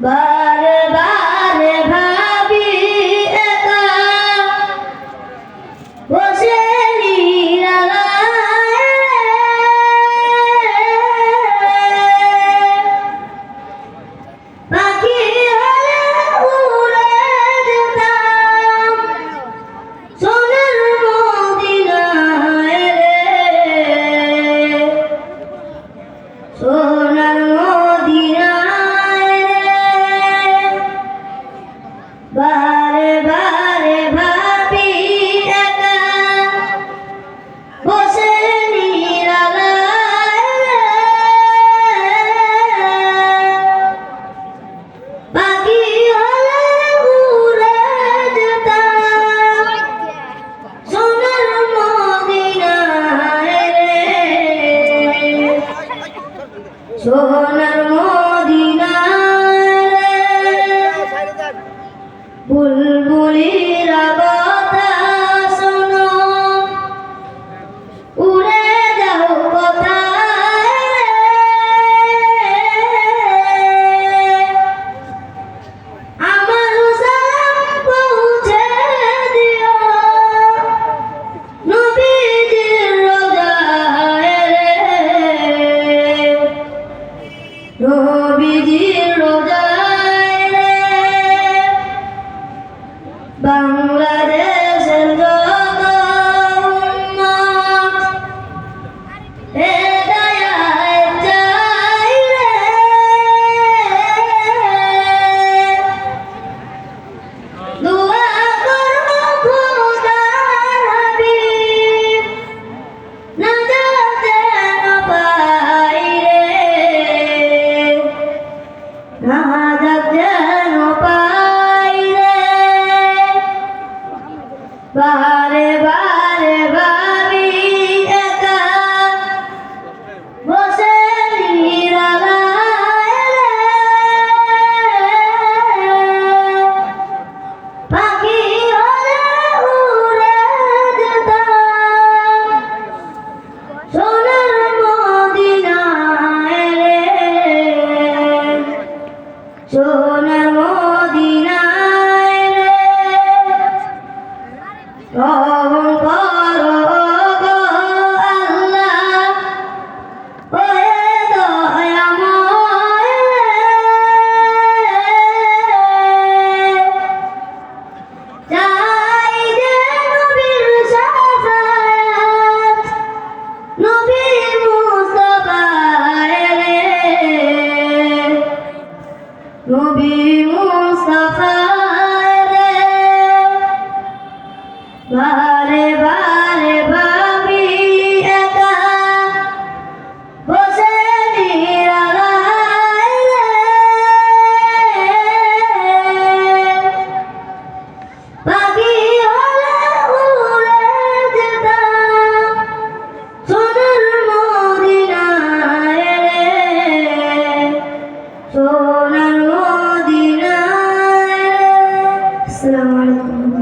বারে বারে নাজাত যেন পাই রে। বারে বারে নবী